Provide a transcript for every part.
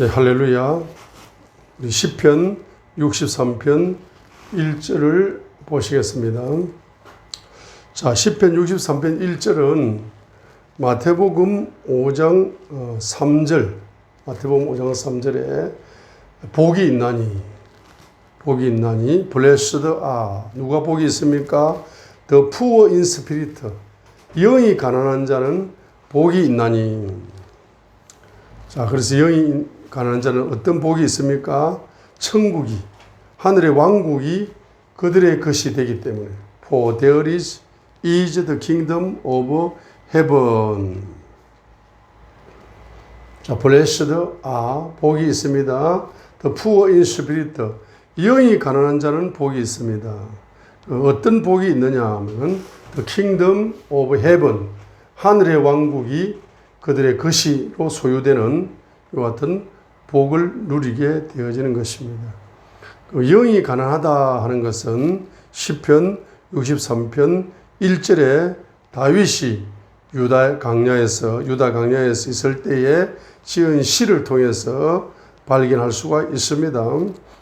예, 할렐루야. 우리 시편 63편 1절을 보시겠습니다. 자, 시편 63편 1절은 마태복음 5장 3절, 마태복음 5장 3절에 복이 있나니, 복이 있나니, blessed are. 누가 복이 있습니까? The poor in spirit. 영이 가난한 자는 복이 있나니. 자, 그래서 영이 가난한 자는 어떤 복이 있습니까? 천국이, 하늘의 왕국이 그들의 것이 되기 때문에. For there is, is the kingdom of heaven. 자, blessed are, 복이 있습니다. The poor in spirit. 영이 가난한 자는 복이 있습니다. 그 어떤 복이 있느냐 하면, the kingdom of heaven. 하늘의 왕국이 그들의 것이로 소유되는 이와 같은 복을 누리게 되어지는 것입니다. 그 영이 가난하다 하는 것은 시편 63편 1절에 다윗이 유다 강야에서 유다 강야에서 있을 때에 지은 시를 통해서 발견할 수가 있습니다.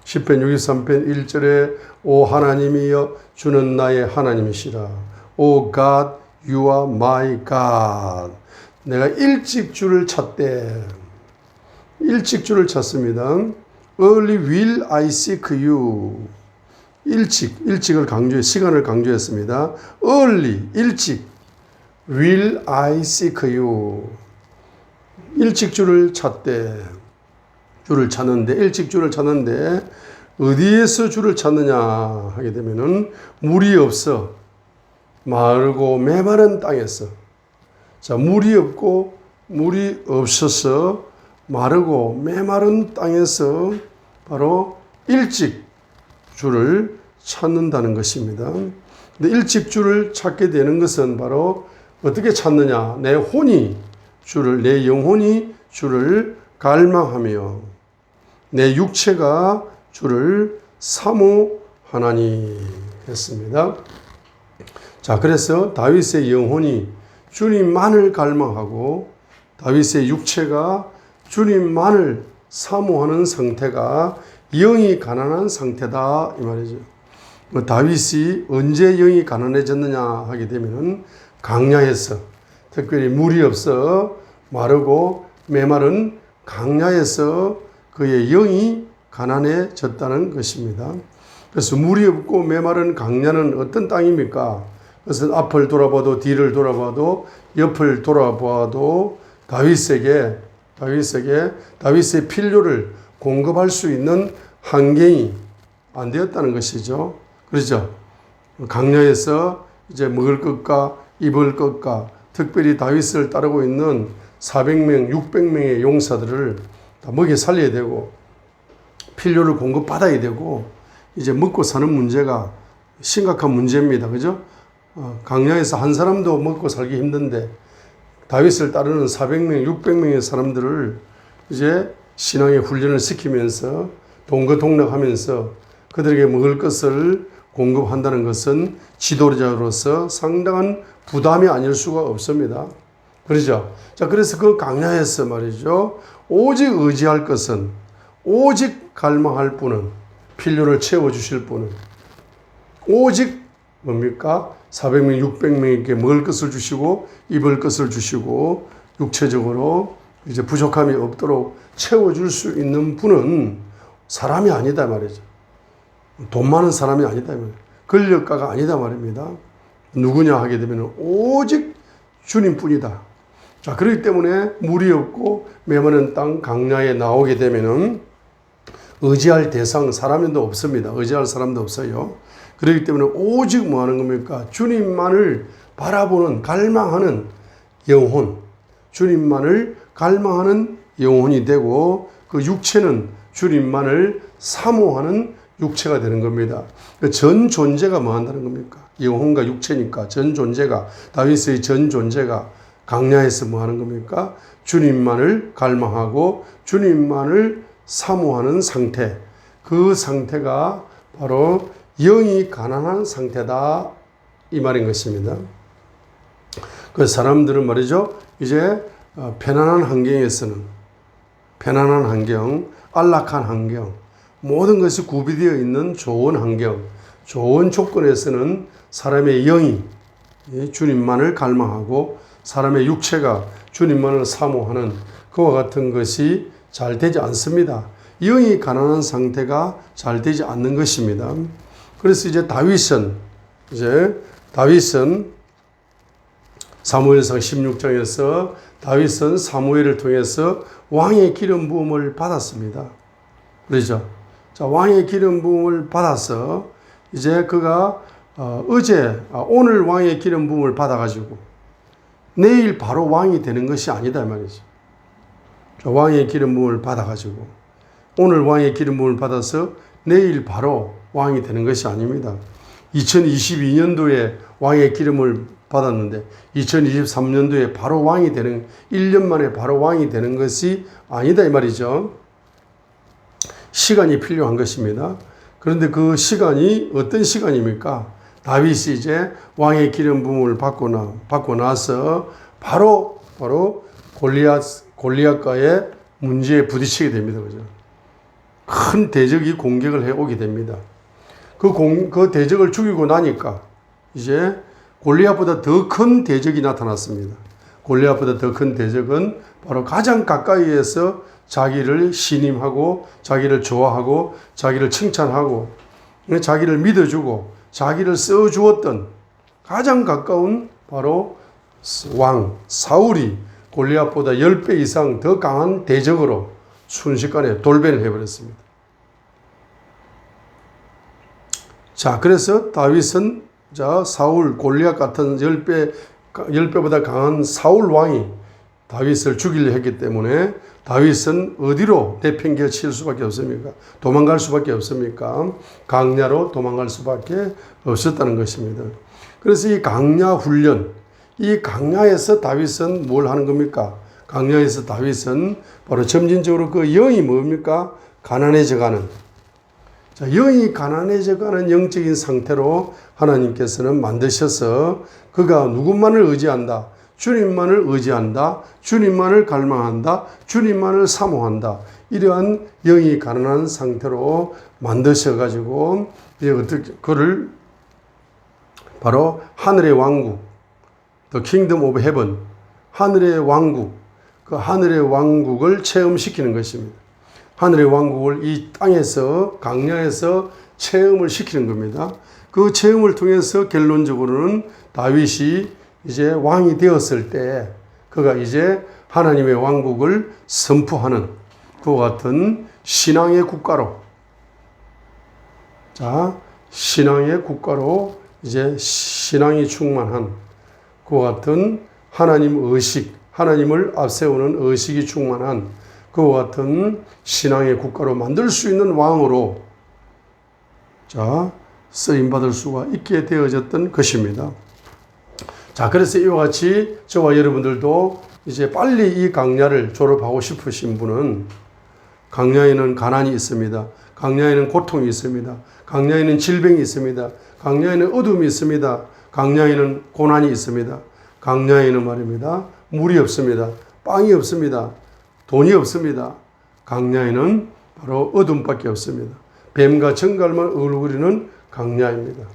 시편 63편 1절에 오 하나님이여 주는 나의 하나님이시라. 오 God you are my God. 내가 일찍 주를 찾되 일찍 주를 찾습니다. Early will I seek you. 일찍, 일찍을 강조해, 시간을 강조했습니다. Early, 일찍. Will I seek you. 일찍 주를 찾되, 주를 찾는데, 일찍 주를 찾는데, 어디에서 주를 찾느냐 하게 되면은, 물이 없어. 마르고 메마른 땅에서. 자, 물이 없고, 물이 없어서 마르고 메마른 땅에서 바로 일찍 주를 찾는다는 것입니다. 근데 일찍 주를 찾게 되는 것은 바로 어떻게 찾느냐? 내 혼이 주를, 내 영혼이 주를 갈망하며 내 육체가 주를 사모하나니 했습니다. 자, 그래서 다윗의 영혼이 주님만을 갈망하고 다윗의 육체가 주님만을 사모하는 상태가 영이 가난한 상태다 이 말이죠. 뭐 다윗이 언제 영이 가난해졌느냐 하게 되면은 강야에서 특별히 물이 없어 마르고 메마른 강야에서 그의 영이 가난해졌다는 것입니다. 그래서 물이 없고 메마른 강야는 어떤 땅입니까? 그것은 앞을 돌아봐도 뒤를 돌아봐도 옆을 돌아봐도 다윗에게 다윗에게 다윗의 필요를 공급할 수 있는 환경이 안 되었다는 것이죠. 그렇죠? 강야에서 이제 먹을 것과 입을 것과 특별히 다윗을 따르고 있는 400명, 600명의 용사들을 다 먹여 살려야 되고 필요를 공급받아야 되고 이제 먹고 사는 문제가 심각한 문제입니다. 그죠? 어, 강야에서 한 사람도 먹고 살기 힘든데 다윗을 따르는 400명, 600명의 사람들을 이제 신앙의 훈련을 시키면서 동거동락하면서 그들에게 먹을 것을 공급한다는 것은 지도자로서 상당한 부담이 아닐 수가 없습니다. 그러죠? 자, 그래서 그 강야에서 말이죠. 오직 의지할 것은 오직 갈망할 분은 필요를 채워주실 분은 오직 뭡니까? 400명, 600명에게 먹을 것을 주시고 입을 것을 주시고 육체적으로 이제 부족함이 없도록 채워줄 수 있는 분은 사람이 아니다 말이죠. 돈 많은 사람이 아니다 말이에요. 권력가가 아니다 말입니다. 누구냐 하게 되면 오직 주님뿐이다. 자, 그렇기 때문에 물이 없고 메마른 땅 강야에 나오게 되면은 의지할 대상 사람도 없습니다. 의지할 사람도 없어요. 그렇기 때문에 오직 뭐 하는 겁니까? 주님만을 바라보는 갈망하는 영혼, 주님만을 갈망하는 영혼이 되고 그 육체는 주님만을 사모하는 육체가 되는 겁니다. 그전 존재가 뭐 한다는 겁니까? 영혼과 육체니까 전 존재가 다윗의 전 존재가 강야에서 뭐 하는 겁니까? 주님만을 갈망하고 주님만을 사모하는 상태. 그 상태가 바로 영이 가난한 상태다 이 말인 것입니다. 그 사람들은 말이죠. 이제 어, 편안한 환경에서는 편안한 환경, 안락한 환경, 모든 것이 구비되어 있는 좋은 환경, 좋은 조건에서는 사람의 영이 이 주님만을 갈망하고 사람의 육체가 주님만을 사모하는 그와 같은 것이 잘 되지 않습니다. 영이 가난한 상태가 잘 되지 않는 것입니다. 그래서 이제 다윗은 이제 다윗은 사무엘상 16장에서 다윗은 사무엘을 통해서 왕의 기름 부음을 받았습니다. 그렇죠? 자, 왕의 기름 부음을 받아서 이제 그가 어, 어제 아, 오늘 왕의 기름 부음을 받아 가지고 내일 바로 왕이 되는 것이 아니다 이 말이죠. 자, 왕의 기름 부음을 받아 가지고 오늘 왕의 기름 부음을 받아서 내일 바로 왕이 되는 것이 아닙니다. 2022년도에 왕의 기름을 받았는데 2023년도에 바로 왕이 되는 1년 만에 바로 왕이 되는 것이 아니다 이 말이죠. 시간이 필요한 것입니다. 그런데 그 시간이 어떤 시간입니까? 다윗이 이제 왕의 기름 부음을 받고 나 받고 나서 바로 바로 골리앗 골리앗과의 문제에 부딪히게 됩니다. 그죠? 큰 대적이 공격을 해 오게 됩니다. 그, 공, 그 대적을 죽이고 나니까 이제 골리앗보다 더 큰 대적이 나타났습니다. 골리앗보다 더 큰 대적은 바로 가장 가까이에서 자기를 신임하고 자기를 좋아하고 자기를 칭찬하고 자기를 믿어주고 자기를 써주었던 가장 가까운 바로 왕 사울이 골리앗보다 10배 이상 더 강한 대적으로 순식간에 돌변을 해버렸습니다. 자, 그래서 다윗은 자, 사울 골리앗 같은 10배 10배보다 강한 사울 왕이 다윗을 죽이려 했기 때문에 다윗은 어디로 내팽겨 칠 수밖에 없습니까? 도망갈 수밖에 없습니까? 강야로 도망갈 수밖에 없었다는 것입니다. 그래서 이 강야 훈련, 이 강야에서 다윗은 뭘 하는 겁니까? 강야에서 다윗은 바로 점진적으로 그 영이 뭡니까? 가난해져가는. 자, 영이 가난해져가는 영적인 상태로 하나님께서는 만드셔서 그가 누구만을 의지한다. 주님만을 의지한다. 주님만을 갈망한다. 주님만을 사모한다. 이러한 영이 가난한 상태로 만드셔가지고, 이제 어떻게, 그를 바로 하늘의 왕국, The Kingdom of Heaven, 하늘의 왕국, 그 하늘의 왕국을 체험시키는 것입니다. 하늘의 왕국을 이 땅에서, 강야에서 체험을 시키는 겁니다. 그 체험을 통해서 결론적으로는 다윗이 이제 왕이 되었을 때 그가 이제 하나님의 왕국을 선포하는 그와 같은 신앙의 국가로 자 신앙의 국가로 이제 신앙이 충만한 그와 같은 하나님 의식 하나님을 앞세우는 의식이 충만한 그와 같은 신앙의 국가로 만들 수 있는 왕으로 자 쓰임 받을 수가 있게 되어졌던 것입니다. 자, 그래서 이와 같이 저와 여러분들도 이제 빨리 이 강야를 졸업하고 싶으신 분은 강야에는 가난이 있습니다. 강야에는 고통이 있습니다. 강야에는 질병이 있습니다. 강야에는 어둠이 있습니다. 강야에는 고난이 있습니다. 강야에는 말입니다. 물이 없습니다. 빵이 없습니다. 돈이 없습니다. 강야에는 바로 어둠밖에 없습니다. 뱀과 정갈만 얼굴이는 강야입니다.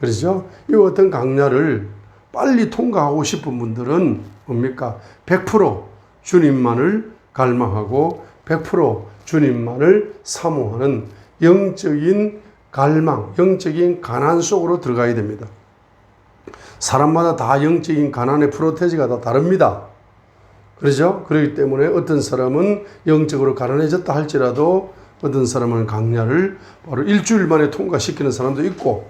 그렇죠? 이 어떤 강야를 빨리 통과하고 싶은 분들은 뭡니까? 100% 주님만을 갈망하고 100% 주님만을 사모하는 영적인 갈망, 영적인 가난 속으로 들어가야 됩니다. 사람마다 다 영적인 가난의 프로테지가 다 다릅니다. 그렇죠? 그렇기 때문에 어떤 사람은 영적으로 가난해졌다 할지라도 어떤 사람은 강야를 바로 일주일 만에 통과시키는 사람도 있고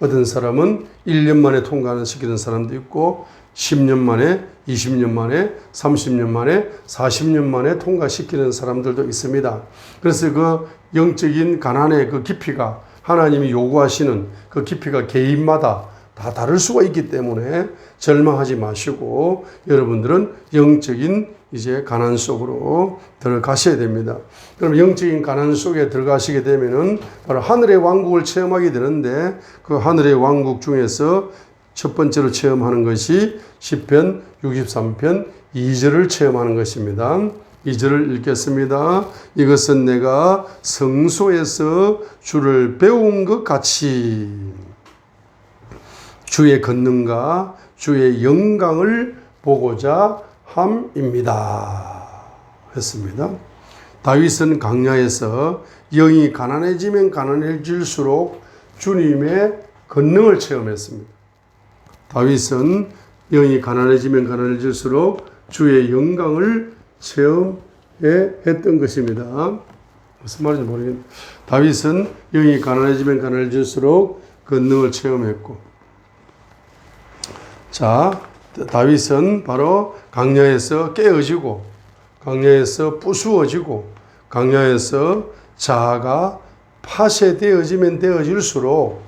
어떤 사람은 1년 만에 통과를 시키는 사람도 있고 10년 만에, 20년 만에, 30년 만에, 40년 만에 통과시키는 사람들도 있습니다. 그래서 그 영적인 가난의 그 깊이가 하나님이 요구하시는 그 깊이가 개인마다 다 다를 수가 있기 때문에 절망하지 마시고 여러분들은 영적인 이제 가난 속으로 들어가셔야 됩니다. 그럼 영적인 가난 속에 들어가시게 되면은 바로 하늘의 왕국을 체험하게 되는데 그 하늘의 왕국 중에서 첫 번째로 체험하는 것이 10편 63편 2절을 체험하는 것입니다. 2절을 읽겠습니다. 이것은 내가 성소에서 주를 배운 것 같이 주의 권능과 주의 영광을 보고자 함입니다. 했습니다. 다윗은 강야에서 영이 가난해지면 가난해질수록 주님의 권능을 체험했습니다. 다윗은 영이 가난해지면 가난해질수록 주의 영광을 체험해 했던 것입니다. 무슨 말인지 모르겠는데 다윗은 영이 가난해지면 가난해질수록 권능을 체험했고 자 다윗은 바로 강야에서 깨어지고 강야에서 부수어지고 강야에서 자아가 파쇄되어지면 되어질수록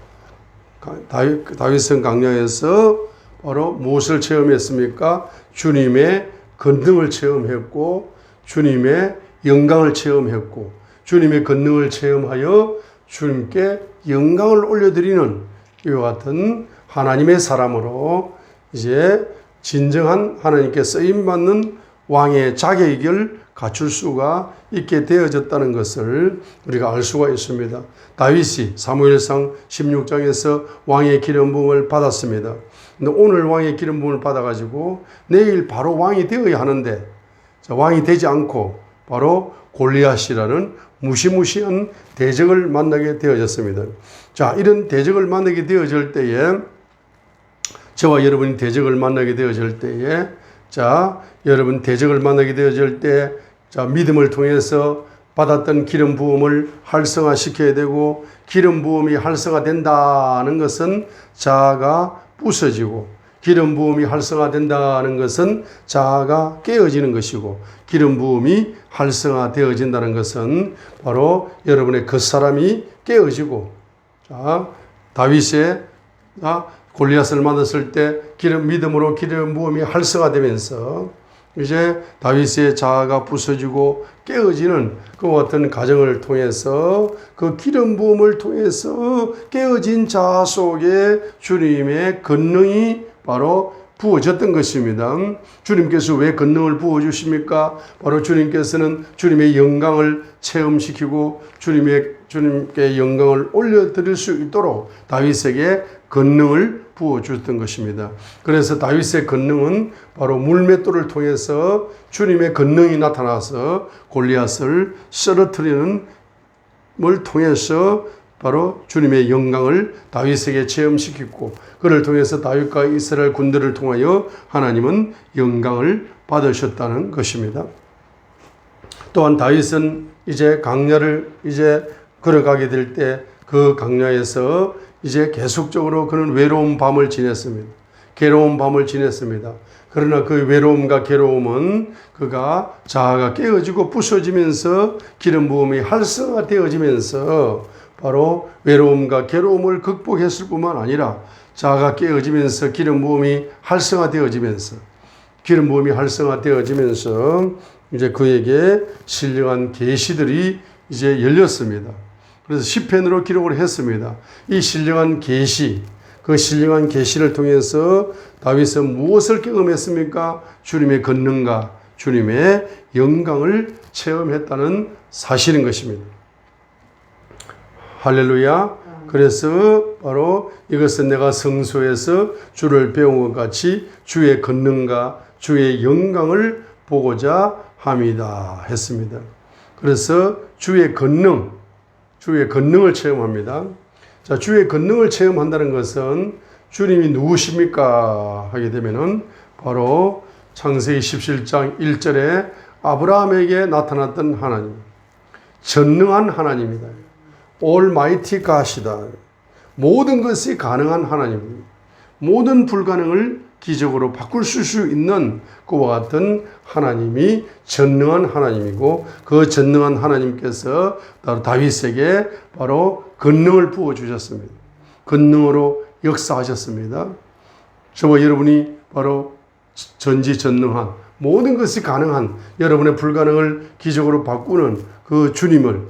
다윗, 다윗은 강야에서 바로 무엇을 체험했습니까? 주님의 권능을 체험했고 주님의 영광을 체험했고 주님의 권능을 체험하여 주님께 영광을 올려드리는 이와 같은 하나님의 사람으로 이제 진정한 하나님께 쓰임 받는 왕의 자격을 갖출 수가 있게 되어졌다는 것을 우리가 알 수가 있습니다. 다윗이 사무엘상 16장에서 왕의 기름 부음을 받았습니다. 근데 오늘 왕의 기름 부음을 받아 가지고 내일 바로 왕이 되어야 하는데 왕이 되지 않고 바로 골리앗이라는 무시무시한 대적을 만나게 되어졌습니다. 자, 이런 대적을 만나게 되어질 때에 저와 여러분이 대적을 만나게 되어질 때에 자, 여러분 대적을 만나게 되어질 때 자, 믿음을 통해서 받았던 기름 부음을 활성화시켜야 되고 기름 부음이 활성화된다는 것은 자아가 부서지고 기름 부음이 활성화된다는 것은 자아가 깨어지는 것이고 기름 부음이 활성화되어진다는 것은 바로 여러분의 겉사람이 깨어지고 자, 다윗의 자, 골리앗을 만났을 때 기름 믿음으로 기름 부음이 활성화되면서 이제 다윗의 자아가 부서지고 깨어지는 그 같은 과정을 통해서 그 기름 부음을 통해서 깨어진 자아 속에 주님의 권능이 바로 부어졌던 것입니다. 주님께서 왜 권능을 부어 주십니까? 바로 주님께서는 주님의 영광을 체험시키고 주님의 주님께 영광을 올려 드릴 수 있도록 다윗에게 권능을 부어 주었던 것입니다. 그래서 다윗의 권능은 바로 물맷돌을 통해서 주님의 권능이 나타나서 골리앗을 쓰러뜨리는 걸 통해서 바로 주님의 영광을 다윗에게 체험시키고 그를 통해서 다윗과 이스라엘 군대를 통하여 하나님은 영광을 받으셨다는 것입니다. 또한 다윗은 이제 강야를 이제 걸어가게 될 때 그 강야에서 이제 계속적으로 그는 외로운 밤을 지냈습니다. 괴로운 밤을 지냈습니다. 그러나 그 외로움과 괴로움은 그가 자아가 깨어지고 부서지면서 기름 부음이 활성화되어지면서 바로 외로움과 괴로움을 극복했을 뿐만 아니라 자아가 깨어지면서 기름 부음이 활성화되어지면서 기름 부음이 활성화되어지면서 이제 그에게 신령한 계시들이 이제 열렸습니다. 그래서 시편으로 기록을 했습니다. 이 신령한 계시, 그 신령한 계시를 통해서 다윗은 무엇을 경험했습니까? 주님의 권능과 주님의 영광을 체험했다는 사실인 것입니다. 할렐루야. 그래서 바로 이것은 내가 성소에서 주를 배운 것 같이 주의 권능과 주의 영광을 보고자 함이다 했습니다. 그래서 주의 권능, 주의 권능을 체험합니다. 자, 주의 권능을 체험한다는 것은 주님이 누구십니까? 하게 되면은 바로 창세기 17장 1절에 아브라함에게 나타났던 하나님. 전능한 하나님이다. 올마이티 가시다. 모든 것이 가능한 하나님입니다. 모든 불가능을 기적으로 바꿀 수 있는 그와 같은 하나님이 전능한 하나님이고 그 전능한 하나님께서 바로 다윗에게 바로 권능을 부어 주셨습니다. 권능으로 역사하셨습니다. 저와 여러분이 바로 전지전능한 모든 것이 가능한 여러분의 불가능을 기적으로 바꾸는 그 주님을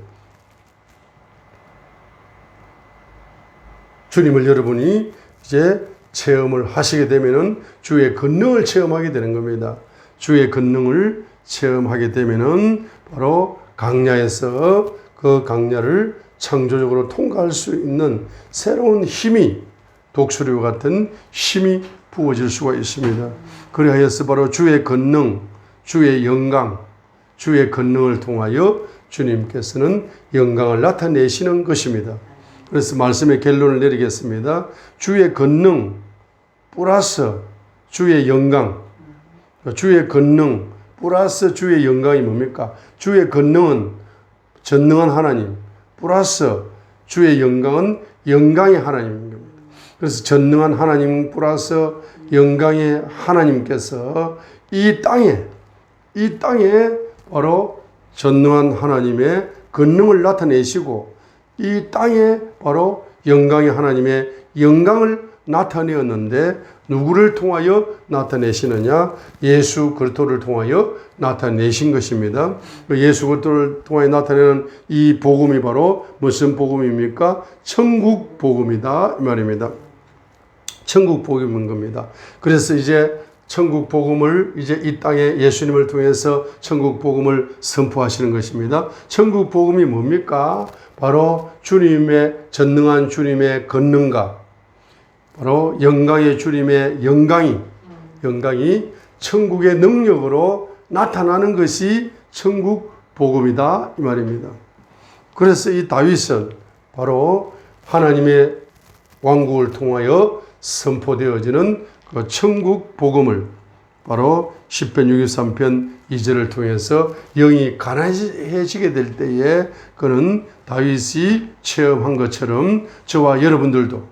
주님을 여러분이 이제 체험을 하시게 되면은 주의 권능을 체험하게 되는 겁니다. 주의 권능을 체험하게 되면은 바로 강야에서 그 강야를 창조적으로 통과할 수 있는 새로운 힘이 독수리와 같은 힘이 부어질 수가 있습니다. 그리하여서 바로 주의 권능, 주의 영광, 주의 권능을 통하여 주님께서는 영광을 나타내시는 것입니다. 그래서 말씀의 결론을 내리겠습니다. 주의 권능 플러스 주의 영광, 주의 권능 플러스 주의 영광이 뭡니까? 주의 권능은 전능한 하나님 플러스 주의 영광은 영광의 하나님입니다. 그래서 전능한 하나님 플러스 영광의 하나님께서 이 땅에 이 땅에 바로 전능한 하나님의 권능을 나타내시고 이 땅에 바로 영광의 하나님의 영광을 나타내었는데 누구를 통하여 나타내시느냐? 예수 그리스도를 통하여 나타내신 것입니다. 그 예수 그리스도를 통하여 나타내는 이 복음이 바로 무슨 복음입니까? 천국 복음이다 이 말입니다. 천국 복음인 겁니다. 그래서 이제 천국 복음을 이제 이 땅에 예수님을 통해서 천국 복음을 선포하시는 것입니다. 천국 복음이 뭡니까? 바로 주님의 전능한 주님의 권능과 바로 영광의 주님의 영광이 영광이 천국의 능력으로 나타나는 것이 천국 복음이다 이 말입니다. 그래서 이 다윗은 바로 하나님의 왕국을 통하여 선포되어지는 그 천국 복음을 바로 10편 63편 2절을 통해서 영이 가난해지게 될 때에 그는 다윗이 체험한 것처럼 저와 여러분들도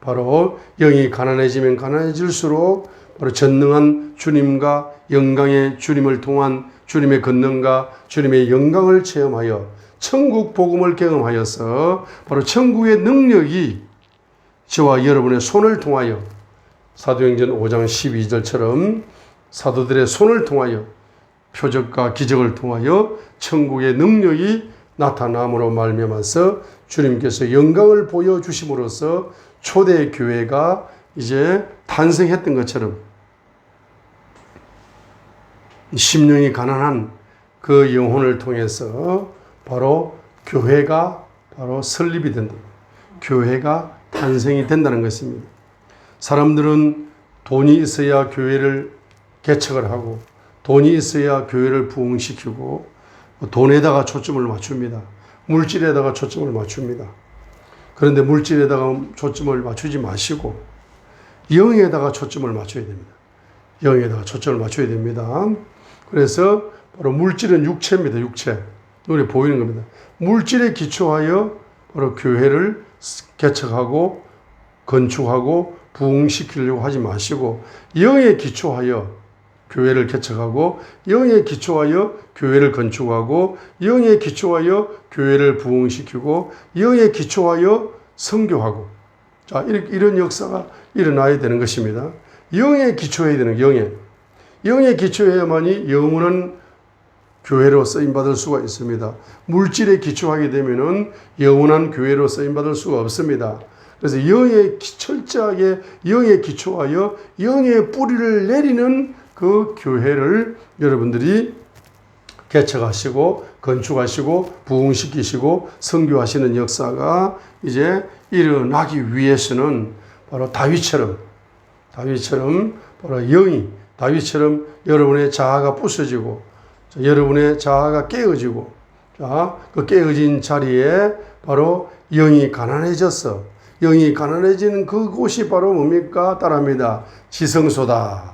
바로 영이 가난해지면 가난해질수록 바로 전능한 주님과 영광의 주님을 통한 주님의 권능과 주님의 영광을 체험하여 천국 복음을 경험하여서 바로 천국의 능력이 저와 여러분의 손을 통하여 사도행전 5장 12절처럼 사도들의 손을 통하여 표적과 기적을 통하여 천국의 능력이 나타남으로 말미암아서 주님께서 영광을 보여 주심으로써 초대 교회가 이제 탄생했던 것처럼 심령이 가난한 그 영혼을 통해서 바로 교회가 바로 설립이 된다. 교회가 탄생이 된다는 것입니다. 사람들은 돈이 있어야 교회를 개척을 하고 돈이 있어야 교회를 부흥시키고 돈에다가 초점을 맞춥니다. 물질에다가 초점을 맞춥니다. 그런데 물질에다가 초점을 맞추지 마시고 영에다가 초점을 맞춰야 됩니다. 영에다가 초점을 맞춰야 됩니다. 그래서 바로 물질은 육체입니다. 육체. 눈에 보이는 겁니다. 물질에 기초하여 바로 교회를 개척하고 건축하고 부흥시키려고 하지 마시고 영에 기초하여 교회를 개척하고 영에 기초하여 교회를 건축하고 영에 기초하여 교회를 부흥시키고 영에 기초하여 성교하고 자 이런 역사가 일어나야 되는 것입니다. 영에 기초해야 되는 영에 영에 기초해야만이 영원한 교회로 쓰임 받을 수가 있습니다. 물질에 기초하게 되면은 영원한 교회로 쓰임 받을 수가 없습니다. 그래서 영에 철저하게 영에 기초하여 영의 뿌리를 내리는 그 교회를 여러분들이 개척하시고 건축하시고 부흥시키시고 성교하시는 역사가 이제 일어나기 위해서는 바로 다윗처럼 다윗처럼 바로 영이 다윗처럼 여러분의 자아가 부서지고 여러분의 자아가 깨어지고 자, 그 깨어진 자리에 바로 영이 가난해졌어. 영이 가난해지는 그곳이 바로 뭡니까? 따라합니다. 지성소다.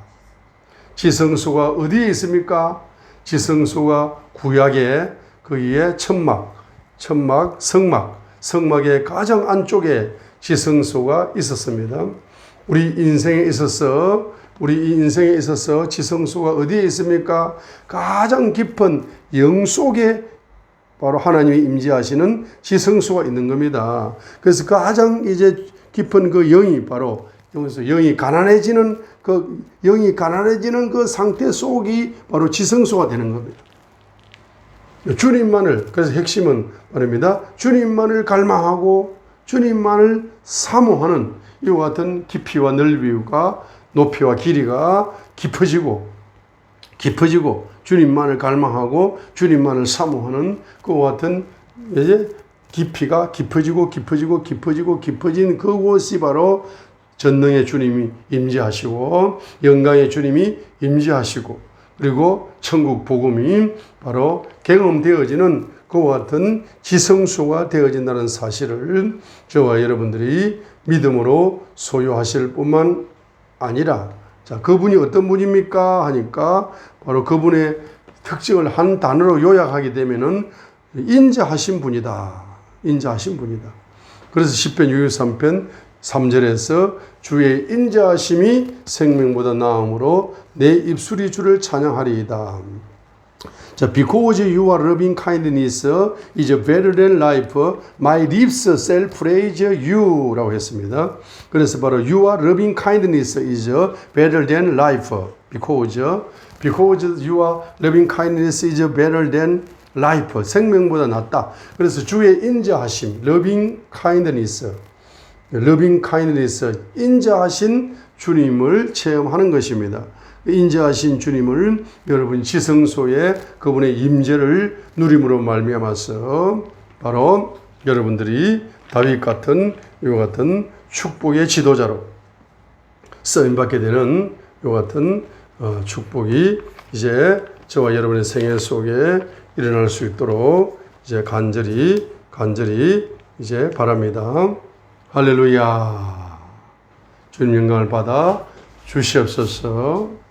지성소가 어디에 있습니까? 지성소가 구약의 거기에 천막, 천막, 성막, 성막의 가장 안쪽에 지성소가 있었습니다. 우리 인생에 있어서 우리 인생에 있어서 지성소가 어디에 있습니까? 가장 깊은 영 속에 바로 하나님이 임재하시는 지성소가 있는 겁니다. 그래서 가장 이제 깊은 그 영이 바로 여기서 영이 가난해지는 그 영이 가난해지는 그 상태 속이 바로 지성소가 되는 겁니다. 주님만을 그래서 핵심은 말입니다. 주님만을 갈망하고 주님만을 사모하는 이와 같은 깊이와 넓이가 높이와 길이가 깊어지고 깊어지고 주님만을 갈망하고 주님만을 사모하는 그와 같은 이제 깊이가 깊어지고 깊어지고 깊어지고 깊어진 그곳이 바로 전능의 주님이 임재하시고 영광의 주님이 임재하시고 그리고 천국 복음이 바로 경험되어지는 그와 같은 지성소가 되어진다는 사실을 저와 여러분들이 믿음으로 소유하실 뿐만 아니라 자 그분이 어떤 분입니까 하니까 바로 그분의 특징을 한 단어로 요약하게 되면은 인자하신 분이다. 인자하신 분이다. 그래서 10편 63편 3절에서 주의 인자하심이 생명보다 나음으로 내 입술이 주를 찬양하리이다. 자, because you are loving kindness is better than life, my lips shall praise you라고 했습니다. 그래서 바로 you are loving kindness is better than life. Because because you are loving kindness is better than life. 생명보다 낫다. 그래서 주의 인자하심, loving kindness, loving kindness, 인자하신 주님을 체험하는 것입니다. 인자하신 주님을 여러분 지성소에 그분의 임재를 누림으로 말미암아서 바로 여러분들이 다윗 같은 이 같은 축복의 지도자로 쓰임 받게 되는 이 같은 어, 축복이 이제 저와 여러분의 생애 속에 일어날 수 있도록 이제 간절히 간절히 이제 바랍니다. 할렐루야. 주님 영광을 받아 주시옵소서.